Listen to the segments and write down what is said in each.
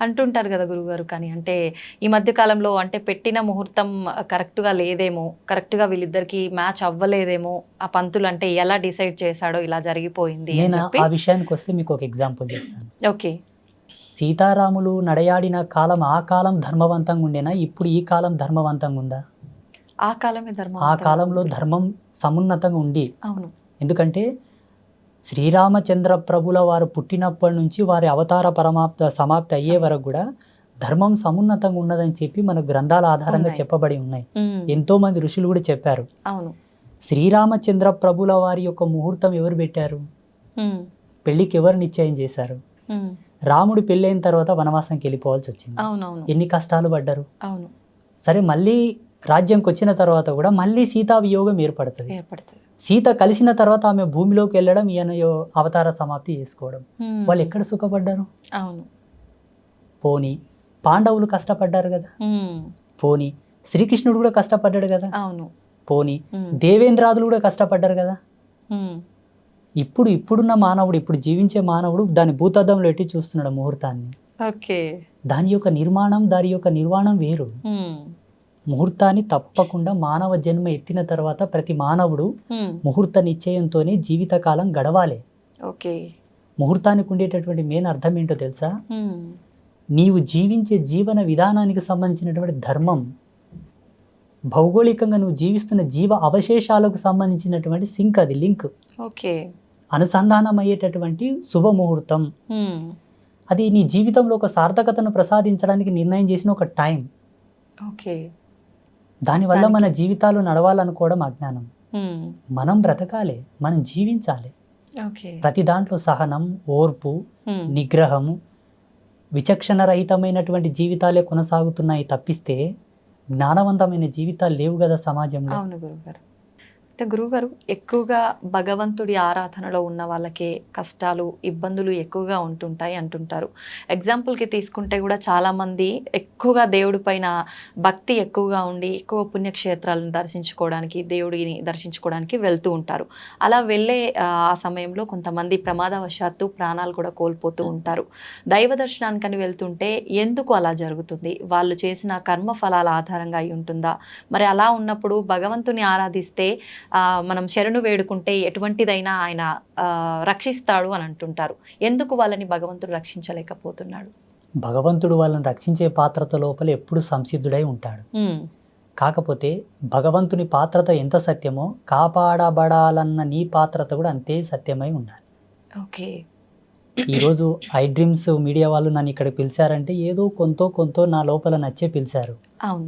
అంటుంటారు కదా గురుగారు కానీ అంటే ఈ మధ్య కాలంలో అంటే పెట్టిన ముహూర్తం కరెక్ట్గా లేదేమో కరెక్ట్గా వీళ్ళిద్దరికి మ్యాచ్ అవ్వలేదేమో ఆ పంతులు అంటే ఎలా డిసైడ్ చేశాడో ఇలా జరిగిపోయింది ఆ విషయానికి వస్తే మీకు ఒక ఎగ్జాంపుల్ చేస్తాను ఓకే. సీతారాములు నడయాడిన కాలం ఆ కాలం ధర్మవంతంగా ఉండేనా? ఇప్పుడు ఈ కాలం ధర్మవంతంగా ఉందా? ఆ కాలమే ధర్మం ఆ కాలంలో ధర్మం సమున్నతంగా ఉండి అవును. ఎందుకంటే శ్రీరామచంద్ర ప్రభుల వారు పుట్టినప్పటి నుంచి వారి అవతార పరమాప్త సమాప్తి అయ్యే వరకు కూడా ధర్మం సమున్నతంగా ఉన్నదని చెప్పి మన గ్రంథాల ఆధారంగా. చెప్పబడి ఉన్నాయి. ఎంతో మంది ఋషులు కూడా చెప్పారు. అవును. శ్రీరామచంద్ర ప్రభుల వారి యొక్క ముహూర్తం ఎవరు పెట్టారు? పెళ్ళికి ఎవరు నిశ్చయం చేశారు? రాముడు పెళ్ళైన తర్వాత వనవాసంకి వెళ్ళిపోవాల్సి వచ్చింది. ఎన్ని కష్టాలు పడ్డారు? సరే మళ్ళీ రాజ్యంకి వచ్చిన తర్వాత కూడా మళ్ళీ సీతా వియోగం ఏర్పడుతుంది. సీత కలిసిన తర్వాత ఆమె భూమిలోకి వెళ్ళడం ఈయన అవతార సమాప్తి చేసుకోవడం. వాళ్ళు ఎక్కడ సుఖపడ్డారు? అవును. పోని పాండవులు కష్టపడ్డారు కదా? పోని శ్రీకృష్ణుడు కూడా కష్టపడ్డాడు కదా? అవును. పోని దేవేంద్రాదులు కూడా కష్టపడ్డారు కదా? ఇప్పుడు ఇప్పుడున్న మానవుడు ఇప్పుడు జీవించే మానవుడు దాని భూతద్దంలో ఎట్టి చూస్తున్నాడు ముహూర్తాన్ని. దాని యొక్క నిర్మాణం దాని యొక్క నిర్మాణం వేరు. ముహూర్తాన్ని తప్పకుండా మానవ జన్మ ఎత్తిన తర్వాత ప్రతి మానవుడు ముహూర్త నిశ్చయంతోనే జీవితకాలం గడవాలి. ఓకే. ముహూర్తానికి ఉండేటటువంటి మెయిన్ అర్థం ఏంటో తెలుసా? నీవు జీవించే జీవన విధానానికి సంబంధించినటువంటి ధర్మం భౌగోళికంగా నువ్వు జీవిస్తున్న జీవ అవశేషాలకు సంబంధించినటువంటి సింక్ అది లింక్. ఓకే. అనుసంధానం అయ్యేటటువంటి శుభముహూర్తం అది నీ జీవితంలో ఒక సార్థకతను ప్రసాదించడానికి నిర్ణయం చేసిన ఒక టైం. ఓకే. దానివల్ల మన జీవితాలు నడవాలనుకోవడం అజ్ఞానం మనం బ్రతకాలి మనం జీవించాలి. ప్రతి దాంట్లో సహనం ఓర్పు నిగ్రహము విచక్షణ రహితమైనటువంటి జీవితాలే కొనసాగుతున్నాయి తప్పిస్తే జ్ఞానవంతమైన జీవితాలు లేవు కదా సమాజంలో. అయితే గురుగారు ఎక్కువగా భగవంతుడి ఆరాధనలో ఉన్న వాళ్ళకే కష్టాలు ఇబ్బందులు ఎక్కువగా ఉంటుంటాయి అంటుంటారు. ఎగ్జాంపుల్కి తీసుకుంటే కూడా చాలామంది ఎక్కువగా దేవుడి పైన భక్తి ఎక్కువగా ఉండి ఎక్కువ పుణ్యక్షేత్రాలను దర్శించుకోవడానికి దేవుడిని దర్శించుకోవడానికి వెళ్తూ ఉంటారు. అలా వెళ్ళే ఆ, సమయంలో కొంతమంది ప్రమాదవశాత్తు ప్రాణాలు కూడా కోల్పోతూ ఉంటారు. దైవ దర్శనానికని వెళ్తుంటే ఎందుకు అలా జరుగుతుంది? వాళ్ళు చేసిన కర్మ ఫలాల ఆధారంగా అయి ఉంటుందా? మరి అలా ఉన్నప్పుడు భగవంతుని ఆరాధిస్తే మనం శరణు వేడుకుంటే ఎటువంటిదైనా ఆయన రక్షిస్తాడు అని అంటుంటారు. ఎందుకు వాళ్ళని భగవంతుడు రక్షించలేకపోతున్నాడు? భగవంతుడు వాళ్ళని రక్షించే పాత్రత లోపల ఎప్పుడు సంసిద్ధుడై ఉంటాడు. కాకపోతే భగవంతుని పాత్రత ఎంత సత్యమో కాపాడబడాలన్న నీ పాత్రత కూడా అంతే సత్యమై ఉండాలి. ఓకే. ఈరోజు ఐ డ్రీమ్స్ మీడియా వాళ్ళు నన్ను ఇక్కడ పిలిచారంటే ఏదో కొంతో కొంతో నా లోపల నచ్చే పిలిచారు.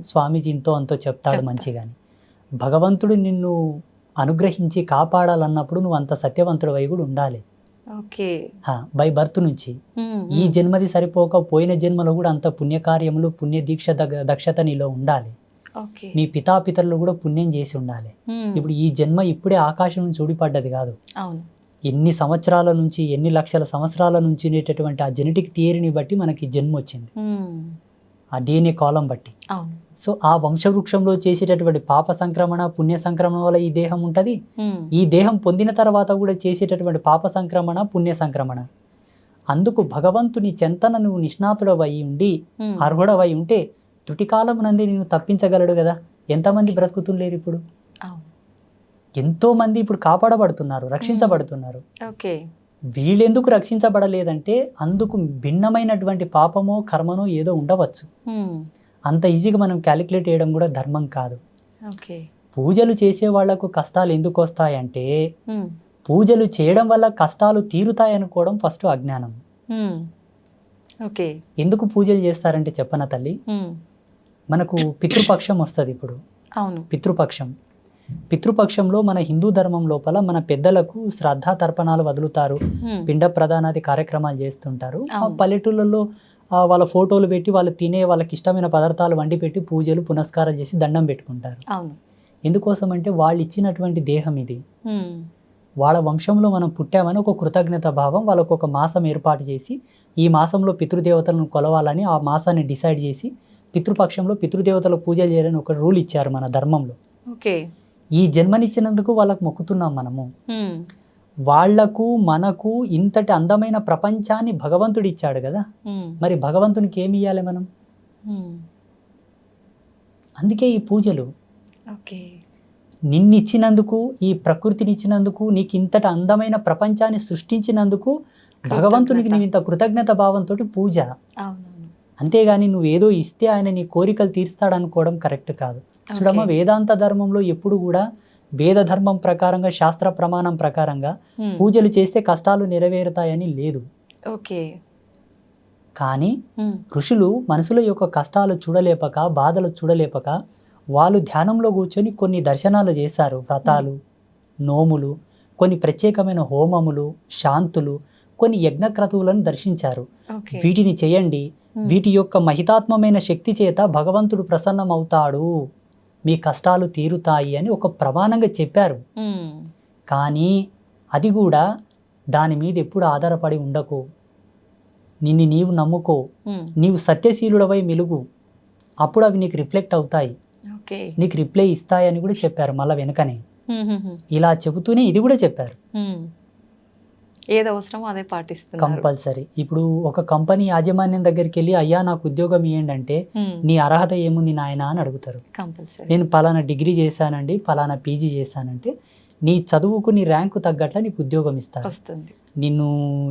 స్వామీజీ ఇంతో అంతో చెప్తాడు. మంచిగాని. భగవంతుడు నిన్ను అనుగ్రహించి కాపాడాలన్నప్పుడు నువ్వు అంత సత్యవంతుడు అయి కూడా ఉండాలి. ఓకే. బై బర్త్ నుంచి. ఈ జన్మది సరిపోక పోయిన జన్మలో కూడా అంత పుణ్యకార్యములు పుణ్య దీక్ష దక్షత నీలో ఉండాలి. నీ పితాపితరులు కూడా పుణ్యం చేసి ఉండాలి. ఇప్పుడు ఈ జన్మ ఇప్పుడే ఆకాశం నుంచి ఊడిపడ్డది కాదు. ఎన్ని సంవత్సరాల నుంచి ఎన్ని లక్షల సంవత్సరాల నుంచి ఉండేటటువంటి ఆ జెనెటిక్ థియరీని బట్టి మనకి జన్మ వచ్చింది. ఆ డిఎన్ఏ కాలం బట్టి. సో ఆ వంశవృక్షంలో చేసేటటువంటి పాప సంక్రమణ పుణ్య సంక్రమణ వల్ల ఈ దేహం ఉంటుంది. ఈ దేహం పొందిన తర్వాత కూడా చేసేటటువంటి పాప సంక్రమణ పుణ్య సంక్రమణ. అందుకు భగవంతుని చెంతన నువ్వు నిష్ణాతుడవై ఉండి అర్హుడవై ఉంటే తుటికాలం నంది నేను తప్పించగలడు కదా. ఎంతమంది బ్రతుకుతుండలేరు ఇప్పుడు? అవును. ఎంతో మంది ఇప్పుడు కాపాడబడుతున్నారు రక్షించబడుతున్నారు. ఓకే. వీళ్ళెందుకు రక్షించబడలేదంటే అందుకు భిన్నమైనటువంటి పాపమో కర్మనో ఏదో ఉండవచ్చు. అంత ఈజీగా మనం క్యాలిక్యులేట్ చేయడం కూడా ధర్మం కాదు. పూజలు చేసే వాళ్ళకు కష్టాలు ఎందుకు వస్తాయంటే పూజలు చేయడం వల్ల కష్టాలు తీరుతాయనుకోవడం ఫస్ట్ అజ్ఞానం. ఓకే. ఎందుకు పూజలు చేస్తారంటే చెప్పన తల్లి? మనకు పితృపక్షం వస్తుంది ఇప్పుడు. అవును. పితృపక్షం. పితృపక్షంలో మన హిందూ ధర్మం లోపల మన పెద్దలకు శ్రద్ధా తర్పణాలు వదులుతారు. పిండ ప్రధానాది కార్యక్రమాలు చేస్తుంటారు. ఆ. పల్లెటూళ్ళల్లో వాళ్ళ ఫోటోలు పెట్టి వాళ్ళు తినే వాళ్ళకి ఇష్టమైన పదార్థాలు వండి పెట్టి పూజలు పునస్కారం చేసి దండం పెట్టుకుంటారు. ఎందుకోసం అంటే వాళ్ళు ఇచ్చినటువంటి దేహం ఇది. వాళ్ళ వంశంలో మనం పుట్టామని ఒక కృతజ్ఞత భావం వాళ్ళకు ఒక మాసం ఏర్పాటు చేసి ఈ మాసంలో పితృదేవతలను కొలవాలని ఆ మాసాన్ని డిసైడ్ చేసి పితృపక్షంలో పితృదేవతలకు పూజలు చేయాలని ఒక రూల్ ఇచ్చారు మన ధర్మంలో. ఓకే. ఈ జన్మనిచ్చినందుకు వాళ్ళకు మొక్కుతున్నాం మనము. వాళ్ళకు మనకు ఇంతటి అందమైన ప్రపంచాన్ని భగవంతుడు ఇచ్చాడు కదా. మరి భగవంతునికి ఏమి ఇవ్వాలి మనం? అందుకే ఈ పూజలు. నిన్నిచ్చినందుకు ఈ ప్రకృతిని ఇచ్చినందుకు నీకు ఇంతటి అందమైన ప్రపంచాన్ని సృష్టించినందుకు భగవంతునికి. నువ్వు ఇంత కృతజ్ఞత భావంతో పూజ. అంతేగాని నువ్వు ఏదో ఇస్తే ఆయన నీ కోరికలు తీర్స్తాడు అనుకోవడం కరెక్ట్ కాదు. చూడమ్మ. వేదాంత ధర్మంలో ఎప్పుడు కూడా వేద ధర్మం ప్రకారంగా శాస్త్ర ప్రమాణం ప్రకారంగా పూజలు చేస్తే కష్టాలు నెరవేరుతాయని లేదు. ఓకే. కానీ ఋషులు మనుషుల యొక్క కష్టాలు చూడలేపక బాధలు చూడలేపక వాళ్ళు ధ్యానంలో కూర్చొని కొన్ని దర్శనాలు చేశారు. వ్రతాలు నోములు కొన్ని ప్రత్యేకమైన హోమములు శాంతులు కొన్ని యజ్ఞక్రతువులను దర్శించారు. వీటిని చేయండి. వీటి యొక్క మహితాత్మమైన శక్తి చేత భగవంతుడు ప్రసన్నమవుతాడు. మీ కష్టాలు తీరుతాయి అని ఒక ప్రమాణంగా చెప్పారు. కానీ అది కూడా దాని మీద ఎప్పుడు ఆధారపడి ఉండకు. నిన్ను నీవు నమ్ముకో. నీవు సత్యశీలుడవై మెలుగు. అప్పుడు అవి నీకు రిఫ్లెక్ట్ అవుతాయి. నీకు రిప్లై ఇస్తాయని కూడా చెప్పారు మళ్ళీ వెనకనే. ఇలా చెబుతూనే ఇది కూడా చెప్పారు. ఏది అవసరమో అదే పాటిస్తున్నారు. కంపల్సరీ. ఇప్పుడు ఒక కంపెనీ యాజమాన్యం దగ్గరికి వెళ్ళి అయ్యా నాకు ఉద్యోగం ఇవ్వండి అంటే నీ అర్హత ఏముంది నాయన? అని అడుగుతారు. కంపల్సరీ. నేను పలానా డిగ్రీ చేశానండి పలానా పీజీ చేశానంటే నీ చదువుకు నీ ర్యాంకు తగ్గట్ల నీకు ఉద్యోగం ఇస్తారు వస్తుంది. నిన్ను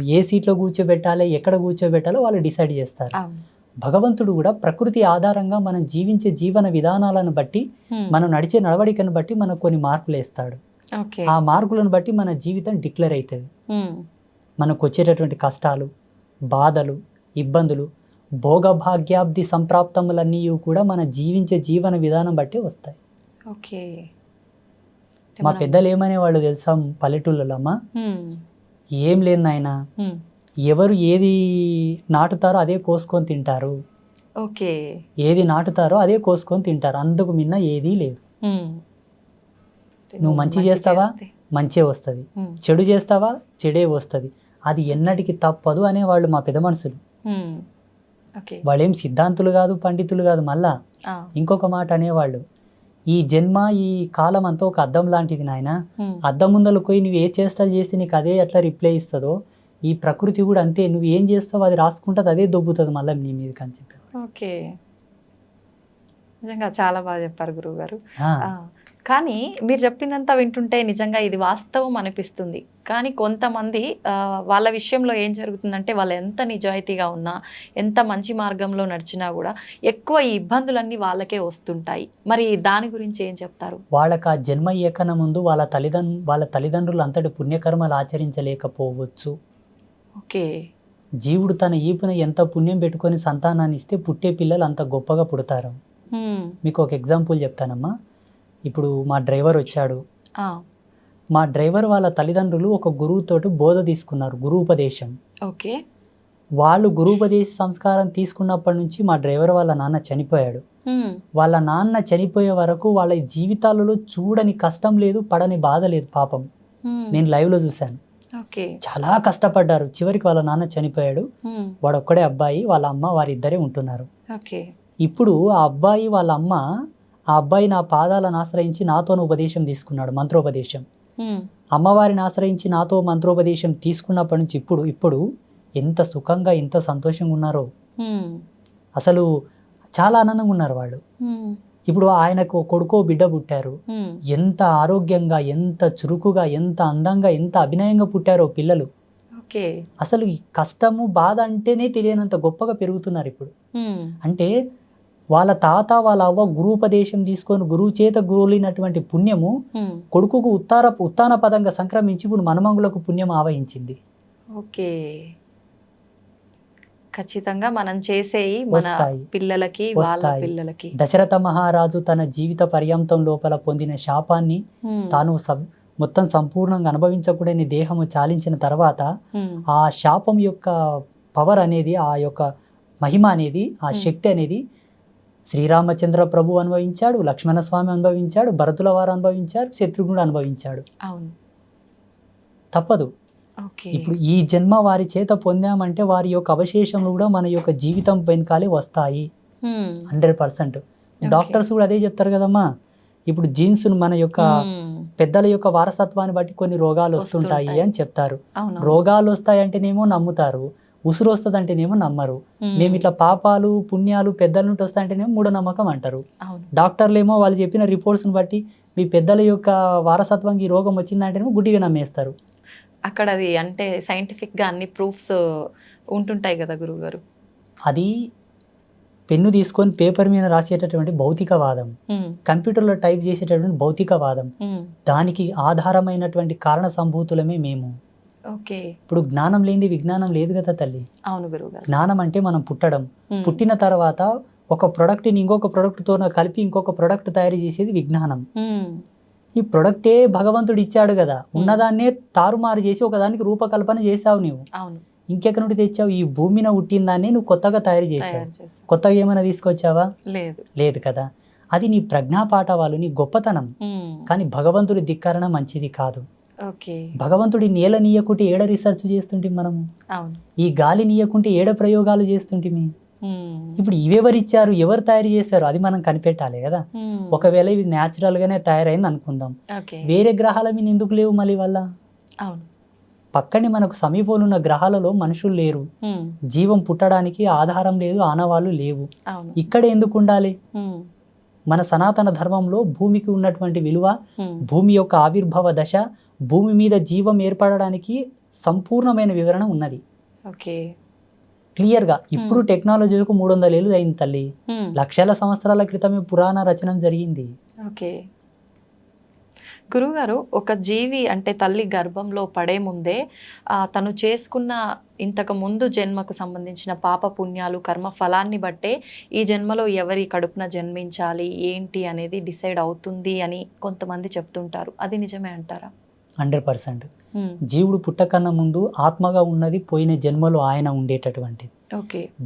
ఏ సీట్లో కూర్చోబెట్టాలి ఎక్కడ కూర్చోబెట్టాలో వాళ్ళు డిసైడ్ చేస్తారు. భగవంతుడు కూడా ప్రకృతి ఆధారంగా మనం జీవించే జీవన విధానాలను బట్టి మనం నడిచే నడవడికను బట్టి మనకు కొన్ని మార్కులు వేస్తాడు. ఆ మార్కులను బట్టి మన జీవితం డిక్లేర్ అవుతుంది మనకు వచ్చేటటువంటి కష్టాలు బాధలు ఇబ్బందులు భోగభాగ్యాబ్ది సంప్రాప్తములన్నీ కూడా మన జీవించే జీవన విధానం బట్టి వస్తాయి. ఓకే. మా పెద్దలు ఏమనే వాళ్ళు తెలుసా పల్లెటూళ్ళలో అమ్మ ఉమ్, ఏం లేదు నాయన ఉమ్, ఎవరు ఏది నాటుతారో అదే కోసుకొని తింటారు. ఓకే. ఏది నాటుతారో అదే కోసుకొని తింటారు. అందుకు మిన్న ఏదీ లేదు. నువ్వు మంచి చేస్తావా? మంచే వస్తుంది. చెడు చేస్తావా? చెడే వస్తుంది. అది ఎన్నటికి తప్పదు అనేవాళ్ళు మా పెద్ద మనుషులు. వాళ్ళేం సిద్ధాంతులు కాదు పండితులు కాదు మళ్ళా ఇంకొక మాట అనేవాళ్ళు. ఈ జన్మ ఈ కాలం అంతా ఒక అద్దం లాంటిది నాయన. అద్దం ముందలు పోయి నువ్వు ఏ చేష్టలు చేస్తే నీకు అదే ఎట్లా రిప్లై ఇస్తుందో ఈ ప్రకృతి కూడా అంతే. నువ్వు ఏం చేస్తావు అది రాసుకుంటుంది అదే దొబ్బుతుంది మళ్ళీ నీ మీదకి అని చెప్పారు ఓకే. నిజంగా చాలా బాగా చెప్పారు గురువు గారు కానీ మీరు చెప్పినంత వింటుంటే నిజంగా ఇది వాస్తవం అనిపిస్తుంది. కానీ కొంతమంది వాళ్ళ విషయంలో ఏం జరుగుతుందంటే వాళ్ళు ఎంత నిజాయితీగా ఉన్నా ఎంత మంచి మార్గంలో నడిచినా కూడా ఎక్కువ ఈ ఇబ్బందులన్నీ వాళ్ళకే వస్తుంటాయి. మరి దాని గురించి ఏం చెప్తారు? వాళ్ళకి ఆ జన్మ ఏకన ముందు వాళ్ళ తల్లిదండ్రు వాళ్ళ తల్లిదండ్రులు అంతటి పుణ్యకర్మలు ఆచరించలేకపోవచ్చు. ఓకే. జీవుడు తన ఈపున ఎంత పుణ్యం పెట్టుకొని సంతానాన్ని ఇస్తే పుట్టే పిల్లలు అంత గొప్పగా పుడతారు. మీకు ఒక ఎగ్జాంపుల్ చెప్తానమ్మా. ఇప్పుడు మా డ్రైవర్ వచ్చాడు. మా డ్రైవర్ వాళ్ళ తల్లిదండ్రులు ఒక గురువుతోటి బోధ తీసుకున్నారు గురువుపదేశం. ఓకే. వాళ్ళు గురువుపదేశ సంస్కారం తీసుకున్నప్పటి నుంచి మా డ్రైవర్ వాళ్ళ నాన్న చనిపోయాడు. వాళ్ళ నాన్న చనిపోయే వరకు వాళ్ళ జీవితాలలో చూడని కష్టం లేదు పడని బాధ లేదు పాపం. నేను లైవ్లో చూశాను. ఓకే. చాలా కష్టపడ్డారు. చివరికి వాళ్ళ నాన్న చనిపోయాడు. వాడు ఒక్కడే అబ్బాయి వాళ్ళ అమ్మ వారిద్దరే ఉంటున్నారు. ఇప్పుడు ఆ అబ్బాయి వాళ్ళ అమ్మ ఆ అబ్బాయి నా పాదాలను ఆశ్రయించి నాతోను ఉపదేశం తీసుకున్నాడు మంత్రోపదేశం. అమ్మవారిని ఆశ్రయించి నాతో మంత్రోపదేశం తీసుకున్నప్పటి నుంచి ఇప్పుడు ఇప్పుడు ఎంత సుఖంగా ఎంత సంతోషంగా ఉన్నారో. అసలు చాలా ఆనందంగా ఉన్నారు వాళ్ళు. ఇప్పుడు ఆయనకు కొడుకో బిడ్డ పుట్టారు. ఎంత ఆరోగ్యంగా ఎంత చురుకుగా ఎంత అందంగా ఎంత అభినయంగా పుట్టారో పిల్లలు అసలు కష్టము బాధ అంటేనే తెలియనంత గొప్పగా పెరుగుతున్నారు ఇప్పుడు. అంటే వాళ్ళ తాత వాళ్ళ అవ్వ గురువుపదేశం తీసుకొని గురువు చేత గురువులినటువంటి పుణ్యము. కొడుకుకు ఉత్తార ఉత్తాన పదంగా సంక్రమించి ఇప్పుడు మనమంగులకు పుణ్యం ఆవహించింది ఓకే ఖచ్చితంగా మనం వస్తాయి. పిల్లలకి వాళ్ళ. పిల్లలకి దశరథ మహారాజు తన జీవిత పర్యంతం లోపల పొందిన శాపాన్ని. తాను మొత్తం సంపూర్ణంగా అనుభవించకూడని దేహము చాలించిన తర్వాత. ఆ శాపం యొక్క పవర్ అనేది ఆ యొక్క మహిమ అనేది ఆ. శక్తి అనేది శ్రీరామచంద్ర ప్రభు అనుభవించాడు లక్ష్మణస్వామి అనుభవించాడు భరతుల వారు అనుభవించారు శత్రుఘ్నుడు అనుభవించాడు. అవును. తప్పదు. ఇప్పుడు ఈ జన్మ వారి చేత పొందామంటే వారి యొక్క అవశేషములు కూడా మన యొక్క జీవితం వెనకాలే వస్తాయి. Hundred percent. డాక్టర్స్ కూడా అదే చెప్తారు కదమ్మా. ఇప్పుడు జీన్స్ మన యొక్క. పెద్దల యొక్క వారసత్వాన్ని బట్టి కొన్ని రోగాలు వస్తుంటాయి. అని చెప్తారు. రోగాలు వస్తాయంటేనేమో నమ్ముతారు. ఉసురు వస్తుందంటేనేమో నమ్మరు. మేము. ఇట్లా పాపాలు పుణ్యాలు పెద్దల నుండి వస్తాయంటేనేమో మూఢనమ్మకం అంటారు. అవును. డాక్టర్లు ఏమో వాళ్ళు చెప్పిన రిపోర్ట్స్ని బట్టి మీ పెద్దల యొక్క వారసత్వంకి ఈ రోగం వచ్చిందంటేనేమో గుడ్డిగా నమ్మేస్తారు. అక్కడ అది అంటే సైంటిఫిక్గా అన్ని ప్రూఫ్స్ ఉంటుంటాయి కదా గురువు గారు అది పెన్ను తీసుకొని పేపర్ మీద రాసేటటువంటి భౌతికవాదం. కంప్యూటర్లో టైప్ చేసేటటువంటి భౌతికవాదం. దానికి ఆధారమైనటువంటి కారణ సంభూతులమే మేము. ఓకే. ఇప్పుడు జ్ఞానం లేనిది విజ్ఞానం లేదు కదా తల్లి. అవును గురువు గారు. జ్ఞానం అంటే మనం పుట్టడం. పుట్టిన తర్వాత ఒక ప్రోడక్ట్ని ఇంకొక ప్రోడక్ట్తో కలిపి ఇంకొక ప్రోడక్ట్ తయారు చేసేది విజ్ఞానం. ఈ ప్రొడక్టే భగవంతుడు ఇచ్చాడు కదా. ఉన్నదాన్నే తారుమారు చేసి ఒకదానికి రూపకల్పన చేసావు నువ్వు. అవును. ఇంకెక్కడి నుండి తెచ్చావు? ఈ భూమిన పుట్టిన దాన్ని నువ్వు కొత్తగా తయారు చేసావు కొత్తగా ఏమైనా తీసుకొచ్చావా? లేదు. లేదు కదా. అది నీ ప్రజ్ఞాపాఠవాలు నీ గొప్పతనం. కానీ భగవంతుడి ధిక్కరణ మంచిది కాదు. భగవంతుడి నేల నీయకుంటే ఏడ రీసెర్చ్ చేస్తుంటే అవును. ఈ గాలి నీయకుంటే ఏడ ప్రయోగాలు చేస్తుంటిమి? ఉమ్. ఇప్పుడు ఇవెవరు ఇచ్చారు ఎవరు తయారు చేశారు? అది మనం కనిపెట్టాలి కదా. ఒకవేళ ఇవి natural గానే తయారైంది అనుకుందాం. వేరే గ్రహాల మీద ఎందుకు లేవు మళ్ళీ వల్ల పక్కనే మనకు సమీపంలో ఉన్న గ్రహాలలో మనుషులు లేరు. జీవం పుట్టడానికి ఆధారం లేదు ఆనవాళ్ళు లేవు. ఇక్కడ ఎందుకు ఉండాలి. మన సనాతన ధర్మంలో భూమికి ఉన్నటువంటి విలువ. భూమి యొక్క ఆవిర్భావ దశ భూమి మీద జీవం ఏర్పడడానికి సంపూర్ణమైన వివరణ ఉన్నది. ఓకే. క్లియర్గా ఇప్పుడు టెక్నాలజీకు మూడు వందల ఏళ్ళు అయింది తల్లి. లక్షల సంవత్సరాల క్రితమే పురాణ రచన జరిగింది. ఓకే. గురువుగారు ఒక జీవి అంటే తల్లి గర్భంలో పడే ముందే తను చేసుకున్న ఇంతకు ముందు జన్మకు సంబంధించిన పాప పుణ్యాలు కర్మ ఫలాన్ని బట్టే ఈ జన్మలో ఎవరి కడుపున జన్మించాలి ఏంటి అనేది డిసైడ్ అవుతుంది అని కొంతమంది చెప్తుంటారు. అది నిజమే అంటారా? Hundred percent. జీవుడు పుట్టకన్నా ముందు ఆత్మగా ఉన్నది పోయిన జన్మలో ఆయన ఉండేటటువంటిది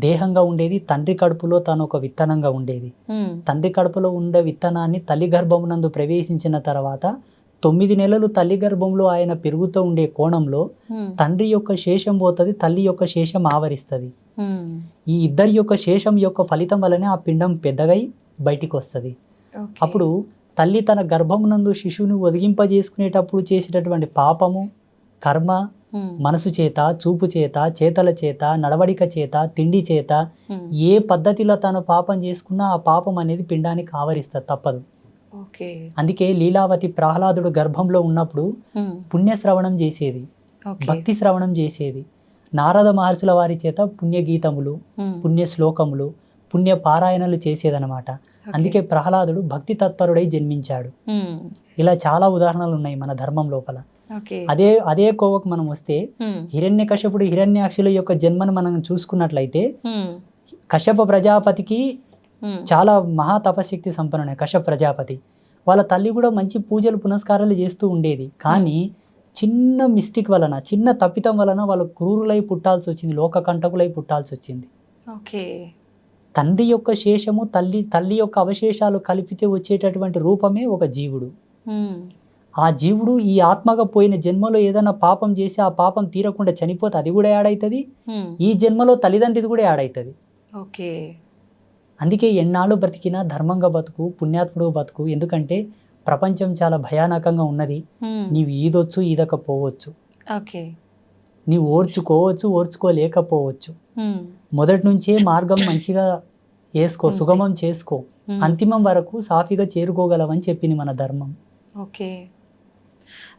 దేహంగా ఉండేది తండ్రి కడుపులో తాను ఒక విత్తనంగా ఉండేది. తండ్రి కడుపులో ఉండే విత్తనాన్ని తల్లి గర్భమునందు ప్రవేశించిన తర్వాత తొమ్మిది నెలలు తల్లి గర్భంలో ఆయన పెరుగుతూ ఉండే కోణంలో. తండ్రి యొక్క శేషం పోతుంది తల్లి యొక్క శేషం ఆవరిస్తుంది. ఈ ఇద్దరి యొక్క శేషం యొక్క ఫలితం వల్లనే ఆ పిండం పెద్దగై బయటికి వస్తుంది. అప్పుడు తల్లి తన గర్భమునందు శిశువుని ఒదిగింపజేసుకునేటప్పుడు చేసేటటువంటి పాపము కర్మ. మనసు చేత చూపు చేత చేతల చేత నడవడిక చేత తిండి చేత. ఏ పద్ధతిలో తను పాపం చేసుకున్నా ఆ పాపం అనేది పిండానికి ఆవరిస్తుంది తప్పదు అందుకే లీలావతి ప్రహ్లాదుడు గర్భంలో ఉన్నప్పుడు. పుణ్యశ్రవణం చేసేది భక్తి శ్రవణం చేసేది నారద మహర్షుల వారి చేత పుణ్యగీతములు ఉమ్. పుణ్య శ్లోకములు పుణ్య పారాయణలు చేసేదనమాట. అందుకే ప్రహ్లాదుడు భక్తి తత్పరుడై జన్మించాడు. ఇలా చాలా ఉదాహరణలు ఉన్నాయి మన ధర్మం లోపల. అదే అదే కోవకు మనం వస్తే. హిరణ్య కశ్యపుడు హిరణ్యాక్షుల యొక్క జన్మను మనం చూసుకున్నట్లయితే. కశ్యప ప్రజాపతికి. చాలా మహా తపశక్తి సంపన్నుడే కశ్యప ప్రజాపతి. వాళ్ళ తల్లి కూడా మంచి పూజలు పునస్కారాలు చేస్తూ ఉండేది. కానీ చిన్న మిస్టేక్ వలన చిన్న తప్పితం వలన వాళ్ళు క్రూరులై పుట్టాల్సి వచ్చింది లోక కంటకులై పుట్టాల్సి వచ్చింది. ఓకే. తండ్రి యొక్క శేషము తల్లి తల్లి యొక్క అవశేషాలు కలిపితే వచ్చేటటువంటి రూపమే ఒక జీవుడు. ఆ జీవుడు ఈ ఆత్మగా పోయిన జన్మలో ఏదైనా పాపం చేసి ఆ పాపం తీరకుండా చనిపోతే అది కూడా యాడ్ అవుతుంది. ఈ జన్మలో తల్లిదండ్రిది కూడా యాడ్ అవుతుంది ఓకే. అందుకే ఎన్నాళ్ళు బ్రతికినా ధర్మంగా బతుకు పుణ్యాత్ముడు బతుకు. ఎందుకంటే ప్రపంచం చాలా భయానకంగా ఉన్నది. నీవు ఈదొచ్చు ఈదకపోవచ్చు. ఓకే. నీవు ఓర్చుకోవచ్చు ఓర్చుకోలేకపోవచ్చు. మొదటి నుంచే మార్గం మంచిగా వేసుకో. సుగమం చేసుకో. అంతిమం వరకు సాఫీగా చేరుకోగలవని చెప్పింది మన ధర్మం ఓకే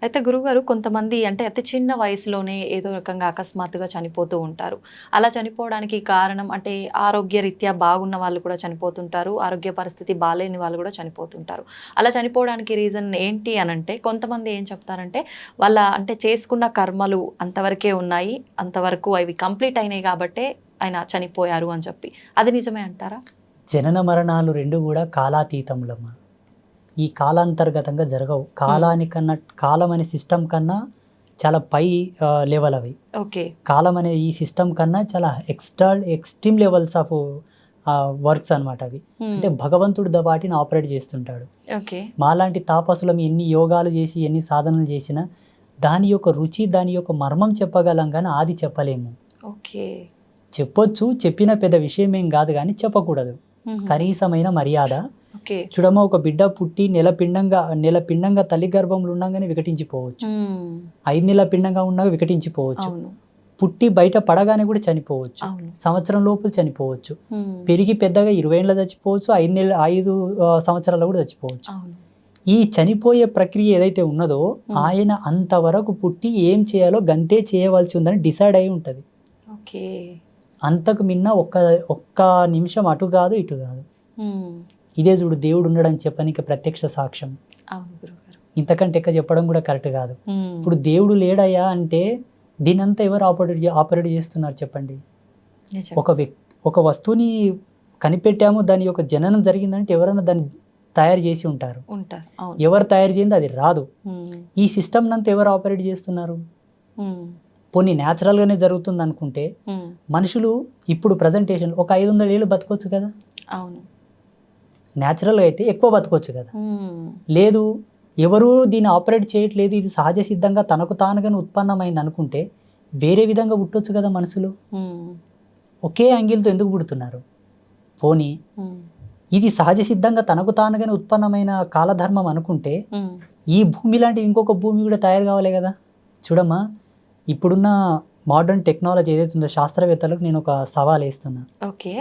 అయితే గురుగారు కొంతమంది అంటే అతి చిన్న వయసులోనే ఏదో రకంగా అకస్మాత్తుగా చనిపోతూ ఉంటారు. అలా చనిపోవడానికి కారణం అంటే ఆరోగ్య రీత్యా బాగున్న వాళ్ళు కూడా చనిపోతుంటారు. ఆరోగ్య పరిస్థితి బాగాలేని వాళ్ళు కూడా చనిపోతుంటారు. అలా చనిపోవడానికి రీజన్ ఏంటి అని అంటే కొంతమంది ఏం చెప్తారంటే వాళ్ళ అంటే చేసుకున్న కర్మలు అంతవరకే ఉన్నాయి. అంతవరకు అవి కంప్లీట్ అయినాయి కాబట్టే ఆయన చనిపోయారు అని చెప్పి. అది నిజమే అంటారా? జనన మరణాలు రెండు కూడా కాలాతీతములమ్మా. ఈ కాలాంతర్గతంగా జరగవు. కాలానికన్నా కాలం అనే సిస్టమ్ కన్నా చాలా పై లెవెల్ అవి. ఓకే. కాలం అనే ఈ సిస్టమ్ కన్నా చాలా extra extreme levels of works అన్నమాట అవి. అంటే భగవంతుడు ద వాటిని ఆపరేట్ చేస్తుంటాడు. మాలాంటి తాపసులం ఎన్ని యోగాలు చేసి ఎన్ని సాధనలు చేసినా దాని యొక్క రుచి దాని యొక్క మర్మం చెప్పగలం కానీ ఆది చెప్పలేము. ఓకే. చెప్పొచ్చు చెప్పిన పెద్ద విషయం ఏం కాదు కానీ చెప్పకూడదు. కనీసమైన మర్యాద. చూడమ్మ ఒక బిడ్డ పుట్టి నెల పిండంగా నెల పిండంగా తల్లి గర్భంలో ఉండగానే వికటించిపోవచ్చు. ఐదు నెలల పిండంగా ఉండగా వికటించిపోవచ్చు. పుట్టి బయట పడగానే కూడా చనిపోవచ్చు. సంవత్సరం లోపల చనిపోవచ్చు. పెరిగి పెద్దగా ఇరవై ఏళ్ళ చచ్చిపోవచ్చు ఐదు నెలల ఐదు సంవత్సరాల్లో కూడా చచ్చిపోవచ్చు. ఈ చనిపోయే ప్రక్రియ ఏదైతే ఉన్నదో. ఆయన అంతవరకు పుట్టి ఏం చేయాలో గంతే చేయవలసి ఉందని డిసైడ్ అయి ఉంటుంది. అంతకు మిన్న ఒక్క ఒక్క నిమిషం అటు కాదు ఇటు కాదు. ఇదే చూడు దేవుడు ఉన్నాడని చెప్పనికి ప్రత్యక్ష సాక్ష్యం. ఇంతకంటే ఎక్క చెప్పడం కూడా కరెక్ట్ కాదు. ఇప్పుడు దేవుడు లేడయ్యా అంటే దీనంతా ఎవరు ఆపరేట్ ఆపరేట్ చేస్తున్నారు చెప్పండి. ఒక వ్యక్ ఒక వస్తువుని కనిపెట్టాము దాని యొక్క జననం జరిగిందంటే ఎవరైనా దాన్ని తయారు చేసి ఉంటారు. ఎవరు తయారు చేయింది అది రాదు. ఈ సిస్టమ్ నంతా ఎవరు ఆపరేట్ చేస్తున్నారు? పోనీ న్యాచురల్గానే జరుగుతుంది అనుకుంటే మనుషులు ఇప్పుడు ప్రజెంటేషన్ ఒక ఐదు వందల ఏళ్ళు బతకొచ్చు కదా? అవును. న్యాచురల్గా అయితే ఎక్కువ బతకొచ్చు కదా. లేదు ఎవరు దీన్ని ఆపరేట్ చేయట్లేదు ఇది సహజ సిద్ధంగా తనకు తానుగానే ఉత్పన్నమైంది అనుకుంటే వేరే విధంగా పుట్టొచ్చు కదా మనుషులు ఉమ్, ఒకే యాంగిల్తో ఎందుకు పుడుతున్నారు? పోనీ ఇది సహజ సిద్ధంగా తనకు తానుగానే ఉత్పన్నమైన కాలధర్మం అనుకుంటే ఈ భూమి లాంటి ఇంకొక భూమి కూడా తయారు కావాలి కదా. చూడమ్మా ఇప్పుడున్న మోడర్న్ టెక్నాలజీ ఏదైతే ఉందో శాస్త్రవేత్తలకు నేను ఒక సవాల్ వేస్తున్నా ఓకే.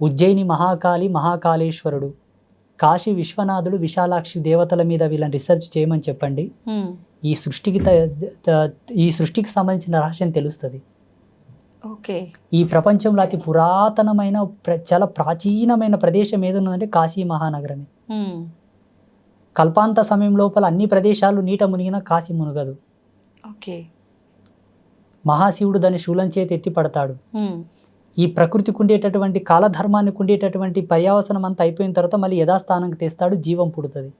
ఉజ్జయిని మహాకాళి మహాకాళేశ్వరుడు కాశీ విశ్వనాథుడు విశాలాక్షి దేవతల మీద వీళ్ళని రీసెర్చ్ చేయమని చెప్పండి. ఈ సృష్టికి ఈ సృష్టికి సంబంధించిన రహస్యం తెలుస్తుంది. ఓకే. ఈ ప్రపంచంలో అతి పురాతనమైన ప్ర- చాలా ప్రాచీనమైన ప్రదేశం ఏదున్నదంటే కాశీ మహానగరమే. కల్పాంత సమయం లోపల అన్ని ప్రదేశాలు నీట మునిగిన కాశీ మునగదు. ఓకే. మహాశివుడు దాన్ని శూలం చేతి ఎత్తి పడతాడు. ఈ ప్రకృతికి ఉండేటటువంటి కాలధర్మానికి ఉండేటటువంటి పర్యావసనం అంతా అయిపోయిన తర్వాత మళ్ళీ యథాస్థానానికి తెస్తాడు జీవం పుడుతుంది.